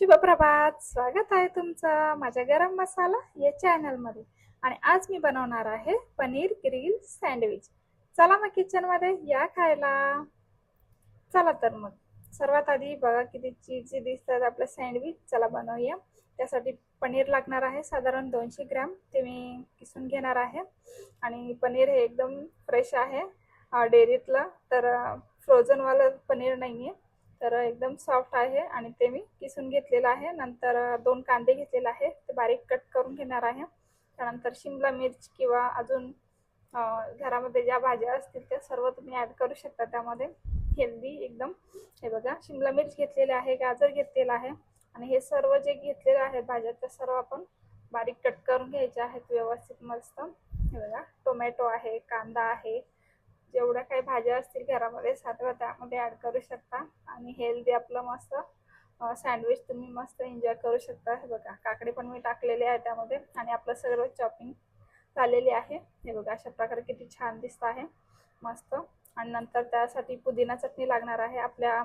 शुभप्रभात. स्वागत आहे तुमचं माझ्या गरम मसाला या चॅनलमध्ये. आणि आज मी बनवणार आहे पनीर ग्रिल सँडविच. चला मग किचनमध्ये या खायला. चला तर मग. सर्वात आधी बघा किती चीज दिसतात आपलं सँडविच. चला बनवूया. त्यासाठी पनीर लागणार आहे साधारण दोनशे ग्रॅम. ते मी किसून घेणार आहे. आणि पनीर हे एकदम फ्रेश आहे. डेअरीतलं. तर फ्रोझनवालं पनीर नाही आहे तर एकदम सॉफ्ट आहे आणि ते मी किसून घेतलेलं आहे. नंतर दोन कांदे घेतलेले आहे ते बारीक कट करून घेणार आहे. त्यानंतर शिमला मिर्च किंवा अजून घरामध्ये ज्या भाज्या असतील त्या सर्व तुम्ही ॲड करू शकता. त्यामध्ये हेल्दी एकदम हे बघा शिमला मिर्च घेतलेले आहे गाजर घेतलेलं आहे. आणि हे सर्व जे घेतलेलं आहे भाज्या त्या सर्व आपण बारीक कट करून घ्यायच्या आहेत व्यवस्थित मस्त. हे बघा टोमॅटो आहे कांदा आहे जेवढ्या काही भाज्या असतील घरामध्ये सातव्या त्यामध्ये ॲड करू शकता. आणि हेल्दी आपलं मस्त सँडविच तुम्ही मस्त एन्जॉय करू शकता. हे बघा काकडे पण मी टाकलेले आहे त्यामध्ये. आणि आपलं सगळं चॉपिंग झालेली आहे. हे बघा अशा प्रकारे किती छान दिसत आहे. मस्त. आणि नंतर त्यासाठी पुदिना चटणी लागणार आहे. आपल्या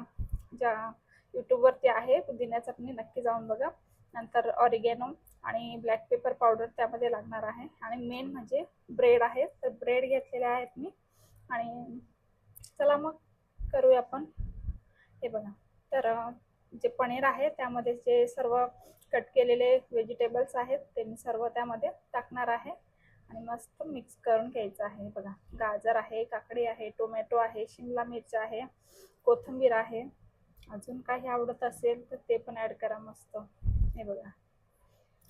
ज्या यूट्यूबवरती आहे पुदिना चटणी नक्की जाऊन बघा. नंतर ऑरिगॅनो आणि ब्लॅक पेपर पावडर त्यामध्ये लागणार आहे. आणि मेन म्हणजे ब्रेड आहे. तर ब्रेड घेतलेले आहेत मी. आणि चला मग करूया आपण. हे बघा. तर जे पनीर आहे त्यामध्ये जे सर्व कट केलेले व्हेजिटेबल्स आहेत ते मी सर्व त्यामध्ये टाकणार आहे. आणि मस्त मिक्स करून घ्यायचं आहे. बघा. गाजर आहे काकडी आहे टोमॅटो आहे शिमला मिरची आहे कोथिंबीर आहे. अजून काही आवडत असेल तर ते पण ॲड करा मस्त. हे बघा.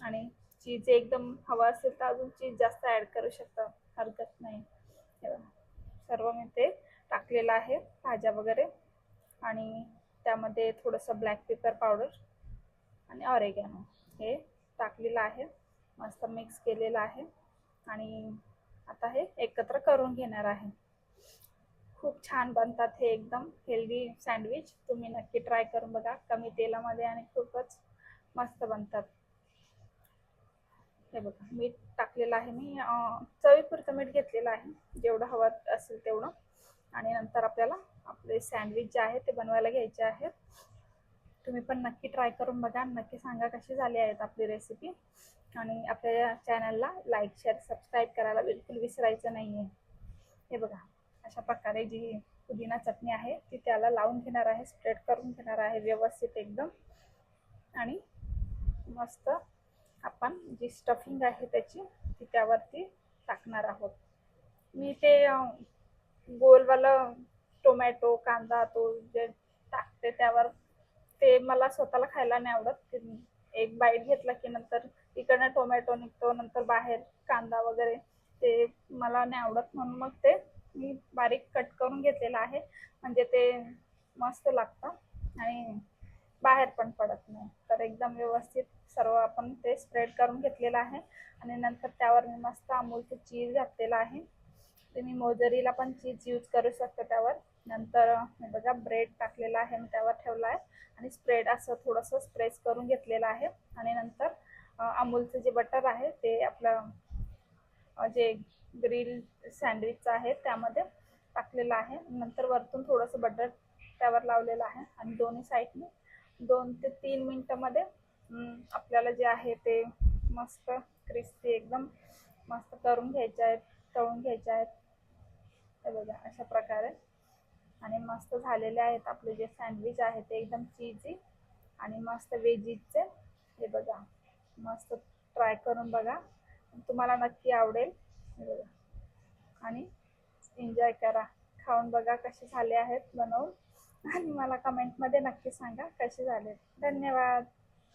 आणि चीज एकदम हवा असेल तर अजून चीज जास्त ॲड करू शकता. हरकत नाही. हे बघा. सर्व मी ते टाकलेलं आहे भाज्या वगैरे. आणि त्यामध्ये थोडंसं ब्लॅक पेपर पावडर आणि ऑरेगॅनो हे टाकलेलं आहे. मस्त मिक्स केलेलं आहे. आणि आता हे एकत्र करून घेणार आहे. खूप छान बनतात हे एकदम हेल्दी सँडविच तुम्ही नक्की ट्राय करून बघा. कमी तेलामध्ये आणि खूपच मस्त बनतात. हे बघा मीठ टाकलेलं आहे मी. चवीपुरतं मीठ घेतलेलं आहे. जेवढं हवं असेल तेवढं. आणि नंतर आपल्याला आपले सँडविच जे आहे ते बनवायला घ्यायचे आहेत. तुम्ही पण नक्की ट्राय करून बघा. नक्की सांगा कशी झाली आहेत आपली रेसिपी आणि आपल्या चॅनलला लाईक शेअर सबस्क्राईब करायला बिलकुल विसरायचं नाही आहे हे बघा. अशा प्रकारे जी पुदिना चटणी आहे ती त्याला लावून घेणार आहे स्प्रेड करून घेणार आहे व्यवस्थित एकदम. आणि मस्त आपण जी स्टफिंग आहे त्याची ती त्यावरती टाकणार आहोत. मी ते गोलवालं टोमॅटो कांदा तो जे टाकते त्यावर ते मला स्वतःला खायला नाही आवडत. एक बाईट घेतला की नंतर इकडनं टोमॅटो निघतो नंतर बाहेर कांदा वगैरे ते मला नाही आवडत. म्हणून मग ते मी बारीक कट करून घेतलेलं आहे. म्हणजे ते मस्त लागतं आणि बाहेर पण पडत नाही. तर एकदम व्यवस्थित सर्व आपण ते स्प्रेड करून घेतलेलं आहे. आणि नंतर त्यावर मी मस्त अमूलचं चीज घातलेलं आहे. तुम्ही मोजरीला पण चीज यूज करू शकता त्यावर. नंतर मी बघा ब्रेड टाकलेला आहे मी त्यावर ठेवला आहे. आणि स्प्रेड असं थोडंसं स्प्रेस करून घेतलेलं आहे. आणि नंतर अमूलचं जे बटर आहे ते आपलं जे ग्रिल सँडविचचं आहे त्यामध्ये टाकलेलं आहे. नंतर वरतून थोडंसं बटर त्यावर लावलेलं आहे. आणि दोन्ही साईडने दोन ते तीन मिनटामध्ये आपल्याला जे आहे ते मस्त क्रिस्पी एकदम मस्त करून घ्यायचे आहेत तळून घ्यायचे आहेत. हे बघा अशा प्रकारे. आणि मस्त झालेले आहेत आपले जे सँडविच आहे ते एकदम चीजी आणि मस्त वेजीजचे हे बघा मस्त ट्राय करून बघा. तुम्हाला नक्की आवडेल. हे बघा. आणि एन्जॉय करा. खाऊन बघा कसे झाले आहेत बनवून. आणि मला कमेंटमध्ये नक्की सांगा कसे झाले धन्यवाद.